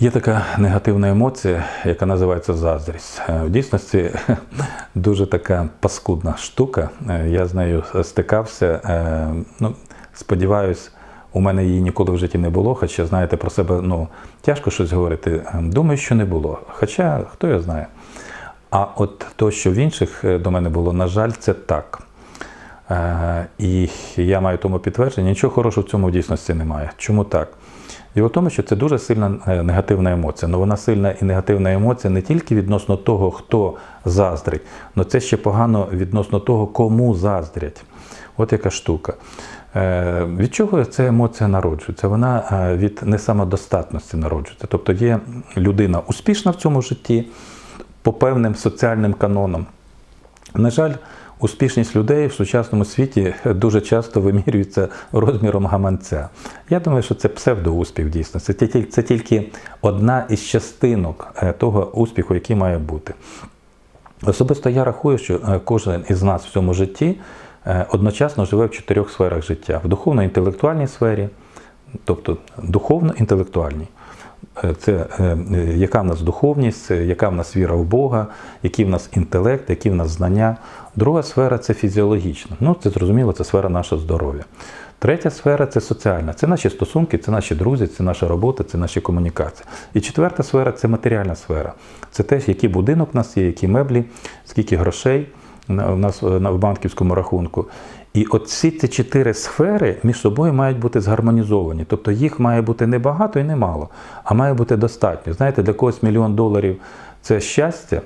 Є така негативна емоція, яка називається заздрість. Е, В дійсності дуже така паскудна штука. Е, Я з нею стикався. Е, Ну, сподіваюсь, у мене її ніколи в житті не було. Хоча, знаєте, про себе ну, тяжко щось говорити. Думаю, що не було. Хоча хто його знає. А от то, що в інших до мене було, на жаль, це так. І я маю тому підтвердження, нічого хорошого в цьому в дійсності немає. Чому так? І в тому, що це дуже сильна е, негативна емоція. Ну вона сильна і негативна емоція не тільки відносно того, хто заздрить, але це ще погано відносно того, кому заздрять. От яка штука. Е, Від чого ця емоція народжується? Вона е, від несамодостатності народжується. Тобто є людина успішна в цьому житті по певним соціальним канонам. На жаль, успішність людей в сучасному світі дуже часто вимірюється розміром гаманця. Я думаю, що це псевдоуспіх дійсно. Це ті- це тільки одна із частинок е, того успіху, який має бути. Особисто я рахую, що е, кожен із нас в цьому житті е, одночасно живе в чотирьох сферах життя: в духовно-інтелектуальній сфері, тобто духовно-інтелектуальній. Е, Це е, яка в нас духовність, яка в нас віра в Бога, який в нас інтелект, які в нас знання. Друга сфера це фізіологічна. Ну, це зрозуміло, це сфера нашого здоров'я. Третя сфера це соціальна. Це наші стосунки, це наші друзі, це наша робота, це наші комунікації. І четверта сфера це матеріальна сфера. Це те, який будинок у нас є, які меблі, скільки грошей у нас е, в банківському рахунку. І всі ці чотири сфери між собою мають бути згармонізовані. Тобто їх має бути не багато і не мало, а має бути достатньо. Знаєте, для когось мільйон доларів це щастя,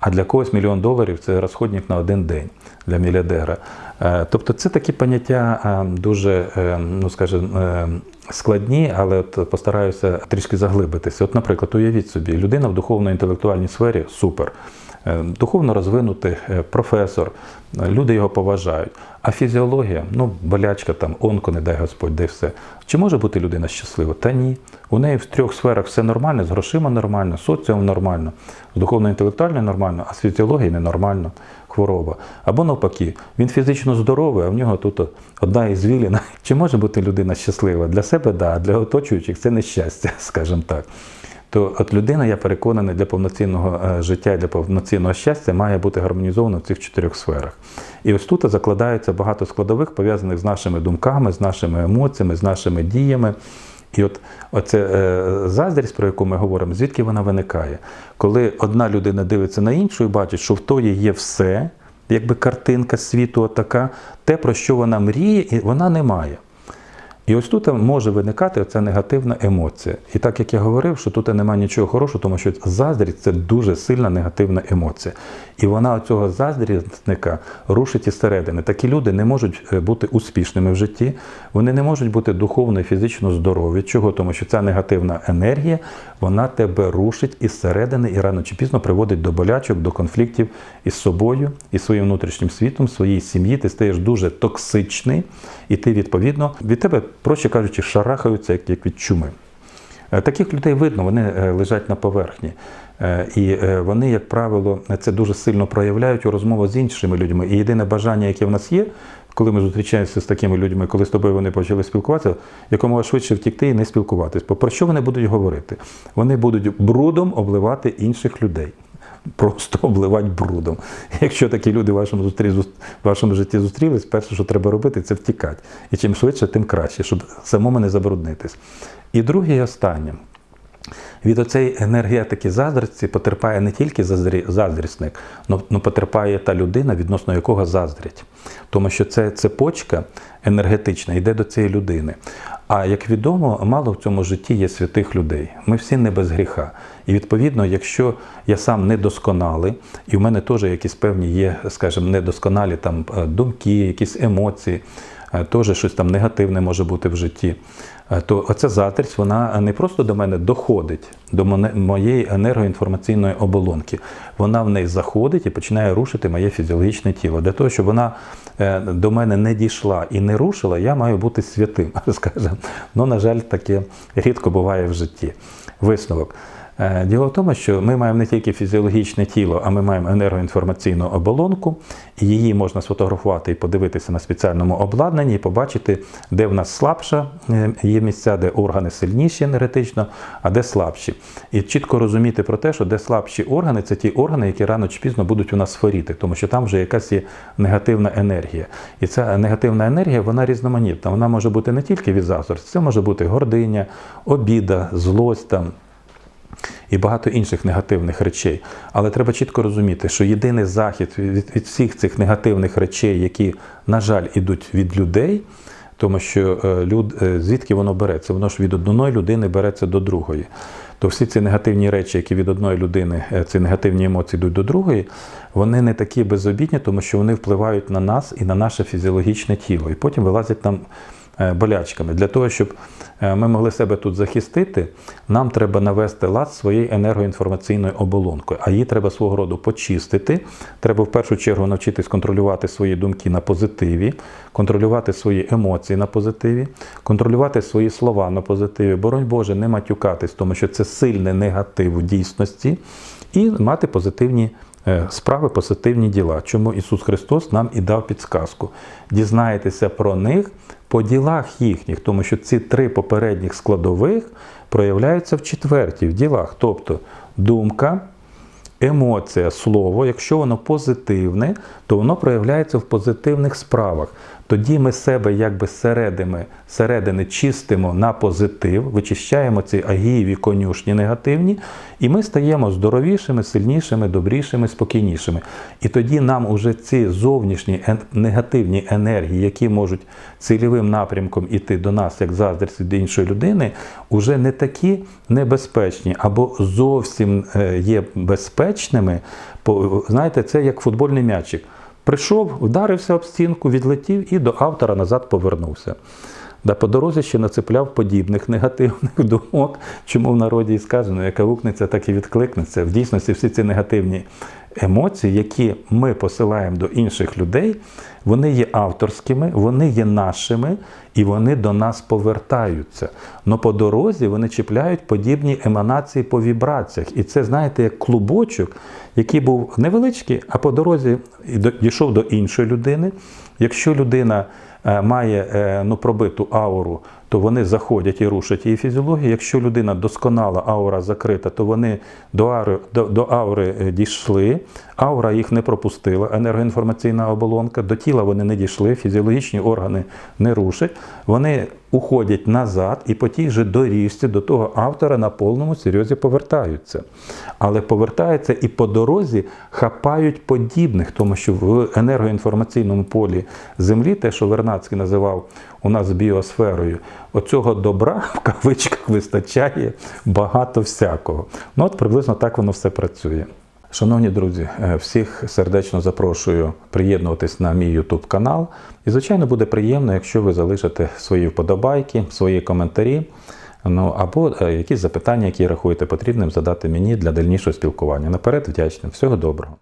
а для когось мільйон доларів це розходник на один день для мільярдера. Е, Тобто це такі поняття е, дуже, е, ну скажімо, складні, але от постараюся трішки заглибитися. От, наприклад, уявіть собі, людина в духовно-інтелектуальній сфері супер. Е, Духовно розвинутий е, професор, е, люди його поважають. А фізіологія, ну, болячка там, онко, не дай Господь, де все. Чи може бути людина щаслива? Та ні. У неї в трьох сферах все нормально, з грошима нормально, з соціумом нормально, з духовно-інтелектуальною нормально, а з фізіологією ненормально, хвороба. Або навпаки, він фізично здоровий, а в нього тут одна із звіліна. Чи може бути людина щаслива? Для себе да, для оточуючих це нещастя, скажімо так. То от людина, я переконаний, для повноцінного е, життя і для повноцінного щастя має бути гармонізована в цих чотирьох сферах. І ось тут закладається багато складових, пов'язаних з нашими думками, з нашими емоціями, з нашими діями. І от оце е, заздрість, про яку ми говоримо, звідки вона виникає? Коли одна людина дивиться на іншу і бачить, що в тої є все, якби картинка світу така, те, про що вона мріє, і вона не має. І ось тут може виникати ця негативна емоція. І так як я говорив, що тут немає нічого хорошого, тому що заздрість це дуже сильна негативна емоція. І вона цього заздрісника рушить із середини. Такі люди не можуть е, бути успішними в житті, вони не можуть бути духовно і фізично здорові. Чого? Тому що ця негативна енергія вона тебе рушить із середини і рано чи пізно приводить до болячок, до конфліктів із собою, із своїм внутрішнім світом, своїй сім'ї. Ти стаєш дуже токсичний, і ти відповідно від тебе, проще кажучи, шарахаються як, як від чуми. Е, Таких людей видно, вони е, лежать на поверхні. Е, І вони, як правило, це дуже сильно проявляють у розмовах з іншими людьми. І єдине бажання, яке в нас є, коли ми зустрічаємося з такими людьми, коли з тобою вони почали спілкуватися, якомога швидше втікти і не спілкуватись. Про що вони будуть говорити? Вони будуть брудом обливати інших людей. Просто обливати брудом. Якщо такі люди в вашому, зустрі, в вашому житті зустрілись, перше, що треба робити, це втікати. І чим швидше, тим краще, щоб самому не забруднитись. І друге і останнє. Від оцеї енергетики заздрості потерпає не тільки заздрісник, але потерпає та людина, відносно якого заздрять. Тому що це цепочка енергетична йде до цієї людини. А як відомо, мало в цьому житті є святих людей. Ми всі не без гріха. І відповідно, якщо я сам недосконалий, і в мене теж якісь певні є, скажімо, недосконалі там е, думки, якісь емоції, теж щось там негативне може бути в житті. Е, То оця заздрість, вона не просто до мене доходить, до моєї енергоінформаційної оболонки. Вона в неї заходить і починає рушити моє фізіологічне тіло. Для того, щоб вона е, до мене не дійшла і не рушила, я маю бути святим, скажімо. Ну, на жаль, таке рідко буває в житті. Висновок. Е, Діло в тому, що ми маємо не тільки фізіологічне тіло, а ми маємо енергоінформаційну оболонку, і її можна сфотографувати і подивитися на спеціальному обладнанні, і побачити, де в нас слабша е, є місця, де органи сильніші енергетично, а де слабші. І чітко розуміти про те, що де слабші органи, це ті органи, які рано чи пізно будуть у нас хворіти, тому що там вже якась є негативна енергія. І ця негативна енергія, вона різноманітна. Вона може бути не тільки від заздрості, це може бути гординя, обіда, злость там і багато інших негативних речей. Але треба чітко розуміти, що єдиний захід від, від всіх цих негативних речей, які, на жаль, ідуть від людей, тому що е, люд, е, звідки воно береться? Воно ж від одної людини береться до другої. То всі ці негативні речі, які від одної людини, е, ці негативні емоції йдуть до другої, вони не такі безобідні, тому що вони впливають на нас і на наше фізіологічне тіло. І потім вилазять нам болячками. Для того, щоб е, ми могли себе тут захистити, нам треба навести лад своєю енергоінформаційною оболонкою, а її треба свого роду почистити. Треба в першу чергу навчитись контролювати свої думки на позитиві, контролювати свої емоції на позитиві, контролювати свої слова на позитиві. Боронь Боже, не матюкатись, тому що це сильний негатив в дійсності, і мати позитивні. Е, Справи, позитивні діла, чому Ісус Христос нам і дав підсказку. Дізнаєтеся про них по ділах їхніх, тому що ці три попередніх складових проявляються в четвертій, в ділах. Тобто думка, емоція, слово, якщо воно позитивне, то воно проявляється в позитивних справах. Тоді ми себе якби зсередини, зсередини чистимо на позитив, вичищаємо ці агієві конюшні негативні, і ми стаємо здоровішими, сильнішими, добрішими, спокійнішими. І тоді нам уже ці зовнішні негативні енергії, які можуть цільовим напрямком іти до нас, як заздрість від іншої людини, уже не такі небезпечні або зовсім е, є безпечними. Знаєте, це як футбольний м'ячик. Прийшов, вдарився об стінку, відлетів і до автора назад повернувся. Да, по дорозі ще нацепляв подібних негативних думок, чому в народі і сказано, яка гукнеться, так і відкликнеться. В дійсності всі ці негативні емоції, які ми посилаємо до інших людей, вони є авторськими, вони є нашими і вони до нас повертаються. Но по дорозі вони чіпляють подібні еманації по вібраціях. І це, знаєте, як клубочок, який був невеличкий, а по дорозі дійшов до іншої людини. Якщо людина має е, ну, пробиту ауру, то вони заходять і рушать її фізіологію. Якщо людина досконала, аура закрита, то вони до аури, до, до аури е, дійшли, аура їх не пропустила, енергоінформаційна оболонка, до тіла вони не дійшли, фізіологічні органи не рушать, вони уходять назад і по тій же доріжці до того автора на повному серйозі повертаються. Але повертаються і по дорозі хапають подібних, тому що в енергоінформаційному полі Землі, те, що Вернадський називав у нас біосферою, оцього добра в кавичках вистачає багато всякого. Ну от приблизно так воно все працює. Шановні друзі, е, всіх сердечно запрошую приєднуватись на мій YouTube канал. І, звичайно, буде приємно, якщо ви залишите свої вподобайки, свої коментарі, ну або е, якісь запитання, які рахуєте потрібним задати мені для дальнішого спілкування. Наперед вдячним. Всього доброго.